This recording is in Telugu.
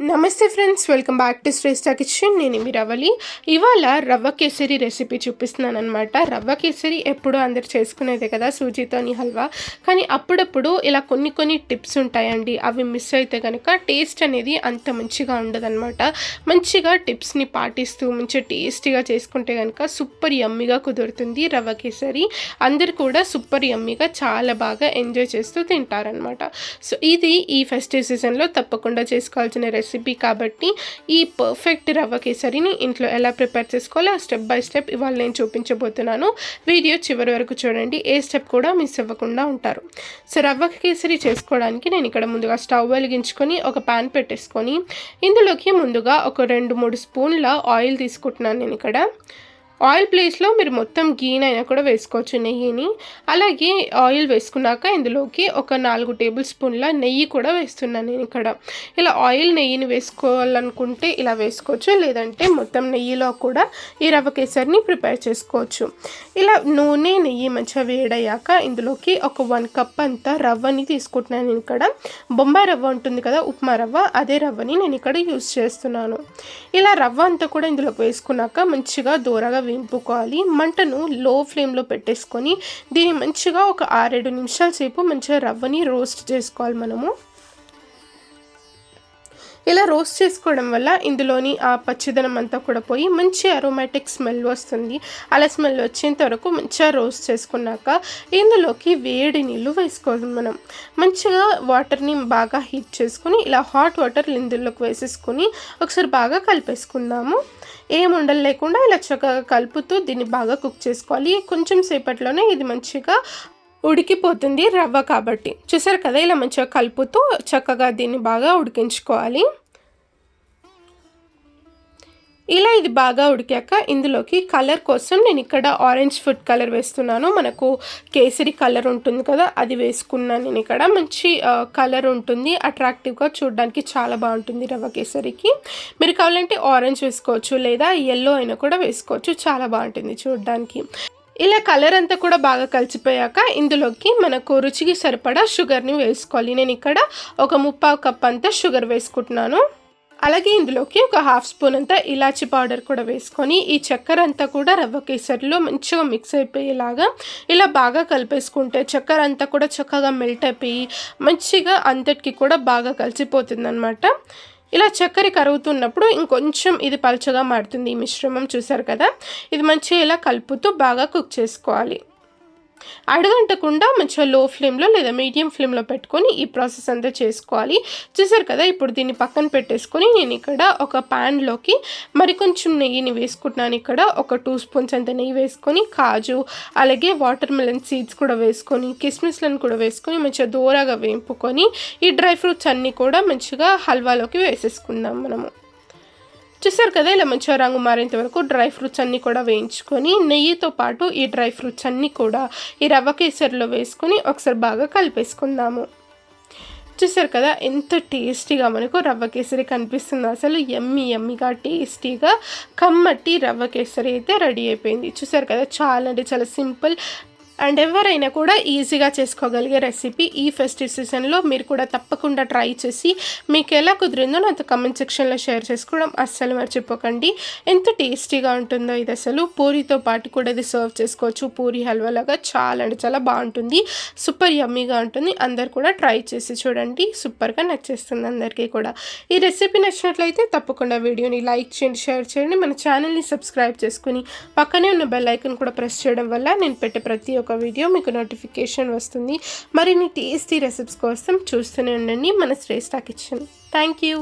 నమస్తే friends welcome back to Shreshta Kitchen. నేను మీ రవలి. ఇవాళ రవ్వ కేసరి రెసిపీ చూపిస్తున్నాను అనమాట రవ్వ కేసరి ఎప్పుడు అందరు చేసుకునేదే కదా సూజీతోని హల్వా. కానీ అప్పుడప్పుడు ఇలా కొన్ని కొన్ని టిప్స్ ఉంటాయండి. అవి మిస్ అయితే కనుక టేస్ట్ అనేది అంత మంచిగా ఉండదన్నమాట. మంచిగా టిప్స్ని పాటిస్తూ మంచిగా టేస్టీగా చేసుకుంటే కనుక సూపర్ యమ్మీగా కుదురుతుంది రవ్వ కేసరి. అందరు కూడా సూపర్ యమ్మీగా చాలా బాగా ఎంజాయ్ చేస్తూ తింటారనమాట సో ఇది ఈ ఫెస్టివ్ సీజన్లో తప్పకుండా చేసుకోవాల్సిన రెసిపీ రెసిపీ కాబట్టి ఈ పర్ఫెక్ట్ రవ్వ కేసరిని ఇంట్లో ఎలా ప్రిపేర్ చేసుకోవాలో స్టెప్ బై స్టెప్ ఇవాళ నేను చూపించబోతున్నాను. వీడియో చివరి వరకు చూడండి. ఏ స్టెప్ కూడా మిస్ అవ్వకుండా ఉంటారు. సో రవ్వ కేసరి చేసుకోవడానికి నేను ఇక్కడ ముందుగా స్టవ్ వెలిగించుకొని ఒక ప్యాన్ పెట్టేసుకొని ఇందులోకి ముందుగా ఒక రెండు మూడు స్పూన్ల ఆయిల్ తీసుకుంటున్నాను నేను ఇక్కడ. ఆయిల్ ప్లేస్లో మీరు మొత్తం గీనైనా కూడా వేసుకోవచ్చు నెయ్యిని. అలాగే ఆయిల్ వేసుకున్నాక ఇందులోకి ఒక నాలుగు టేబుల్ స్పూన్ల నెయ్యి కూడా వేస్తున్నాను నేను ఇక్కడ. ఇలా ఆయిల్ నెయ్యిని వేసుకోవాలనుకుంటే ఇలా వేసుకోవచ్చు లేదంటే మొత్తం నెయ్యిలో కూడా ఈ రవ్వ కేసరిని ప్రిపేర్ చేసుకోవచ్చు. ఇలా నూనె నెయ్యి మంచిగా వేడయ్యాక ఇందులోకి ఒక వన్ కప్ అంతా రవ్వని తీసుకుంటున్నాను నేను ఇక్కడ. బొంబాయి రవ్వ ఉంటుంది కదా ఉప్మా రవ్వ అదే రవ్వని నేను ఇక్కడ యూస్ చేస్తున్నాను. ఇలా రవ్వ అంతా కూడా ఇందులోకి వేసుకున్నాక మంచిగా దూరగా వింపుకోవాలి. మంటను లో ఫ్లేమ్లో పెట్టేసుకొని దీన్ని మంచిగా ఒక ఆరేడు నిమిషాల సేపు మంచిగా రవ్వని రోస్ట్ చేసుకోవాలి మనము. ఇలా రోస్ట్ చేసుకోవడం వల్ల ఇందులోని ఆ పచ్చిదనం అంతా కూడా పోయి మంచి అరోమాటిక్ స్మెల్ వస్తుంది. అలా స్మెల్ వచ్చేంత వరకు మంచిగా రోస్ట్ చేసుకున్నాక ఇందులోకి వేడి నీళ్ళు వేసుకోవాలి మనం. మంచిగా వాటర్ని బాగా హీట్ చేసుకొని ఇలా హాట్ వాటర్ ఇందులోకి వేసేసుకొని ఒకసారి బాగా కలిపేసుకుందాము. ఏం ఉండలు లేకుండా ఇలా చక్కగా కలుపుతూ దీన్ని బాగా కుక్ చేసుకోవాలి. కొంచెం సేపట్లోనే ఇది మంచిగా ఉడికిపోతుంది రవ్వ కాబట్టి. చూసారు కదా ఇలా మంచిగా కలుపుతూ చక్కగా దీన్ని బాగా ఉడికించుకోవాలి. ఇలా ఇది బాగా ఉడికాక ఇందులోకి కలర్ కోసం నేను ఇక్కడ ఆరెంజ్ ఫుడ్ కలర్ వేస్తున్నాను. మనకు కేసరి కలర్ ఉంటుంది కదా అది వేసుకున్నాను నేను ఇక్కడ. మంచి కలర్ ఉంటుంది. అట్రాక్టివ్గా చూడడానికి చాలా బాగుంటుంది రవ్వ కేసరికి. మీరు కావాలంటే ఆరెంజ్ వేసుకోవచ్చు లేదా ఎల్లో అయినా కూడా వేసుకోవచ్చు. చాలా బాగుంటుంది చూడడానికి. ఇలా కలర్ అంతా కూడా బాగా కలిసిపోయాక ఇందులోకి మనకు రుచికి సరిపడా షుగర్ని వేసుకోవాలి. నేను ఇక్కడ ఒక ముప్పావు కప్ అంతా షుగర్ వేసుకుంటున్నాను. అలాగే ఇందులోకి ఒక హాఫ్ స్పూన్ అంతా ఇలాచి పౌడర్ కూడా వేసుకొని ఈ చక్కెర అంతా కూడా రవ్వ కేసరిలో మంచిగా మిక్స్ అయిపోయేలాగా ఇలా బాగా కలిపేసుకుంటే చక్కెర అంతా కూడా చక్కగా మెల్ట్ అయిపోయి మంచిగా అంతటికి కూడా బాగా కలిసిపోతుందన్నమాట. ఇలా చక్కెర కరుగుతున్నప్పుడు ఇంకొంచెం ఇది పలచగా మారుతుంది ఈ మిశ్రమం చూసారు కదా? ఇది మంచిగా ఇలా కలుపుతూ బాగా కుక్ చేసుకోవాలి. అడగంటకుండా మంచిగా లో ఫ్లేమ్లో లేదా మీడియం ఫ్లేమ్లో పెట్టుకొని ఈ ప్రాసెస్ అంతా చేసుకోవాలి. చూసారు కదా ఇప్పుడు దీన్ని పక్కన పెట్టేసుకొని నేను ఇక్కడ ఒక ప్యాన్లోకి మరి కొంచెం నెయ్యిని వేసుకుంటున్నాను. ఇక్కడ ఒక టూ స్పూన్స్ అంత నెయ్యి వేసుకొని కాజు అలాగే వాటర్ మెలన్ సీడ్స్ కూడా వేసుకొని కిస్మిస్లను కూడా వేసుకొని మంచిగా దూరగా వేపుకొని ఈ డ్రై ఫ్రూట్స్ అన్నీ కూడా మంచిగా హల్వాలోకి వేసేసుకుందాం మనము. చూసారు కదా ఇలా మంచిగా రంగు మారేంత వరకు డ్రై ఫ్రూట్స్ అన్నీ కూడా వేయించుకొని నెయ్యితో పాటు ఈ డ్రై ఫ్రూట్స్ అన్నీ కూడా ఈ రవ్వ కేసరిలో వేసుకొని ఒకసారి బాగా కలిపేసుకుందాము. చూసారు కదా ఎంత టేస్టీగా మనకు రవ్వ కేసరి కనిపిస్తుంది. అసలు ఎమ్మి ఎమ్మిగా టేస్టీగా కమ్మట్టి రవ్వ కేసరి అయితే రెడీ అయిపోయింది. చూసారు కదా చాలా అంటే చాలా సింపుల్ అండ్ ఎవరైనా కూడా ఈజీగా చేసుకోగలిగే రెసిపీ ఈ ఫెస్టివ్ సీజన్లో మీరు కూడా తప్పకుండా ట్రై చేసి మీకు ఎలా కుదిరిందో నాతో కమెంట్ సెక్షన్లో షేర్ చేసుకోవడం అస్సలు మర్చిపోకండి. ఎంత టేస్టీగా ఉంటుందో ఇది అసలు. పూరితో పాటు కూడా ఇది సర్వ్ చేసుకోవచ్చు. పూరి హల్వా లాగా చాలా అంటే చాలా బాగుంటుంది. సూపర్ యమ్మీగా ఉంటుంది. అందరు కూడా ట్రై చేసి చూడండి. సూపర్గా నచ్చేస్తుంది అందరికీ కూడా. ఈ రెసిపీ నచ్చినట్లయితే తప్పకుండా వీడియోని లైక్ చేయండి షేర్ చేయండి. మన ఛానల్ని సబ్స్క్రైబ్ చేసుకుని పక్కనే ఉన్న బెల్ ఐకన్ కూడా ప్రెస్ చేయడం వల్ల నేను పెట్టే ప్రతి ఒక్క ఒక వీడియో మీకు నోటిఫికేషన్ వస్తుంది. మరిన్ని టేస్టీ రెసిపీస్ కోసం చూస్తూనే ఉండండి మన శ్రేష్ఠ కిచెన్. Thank you.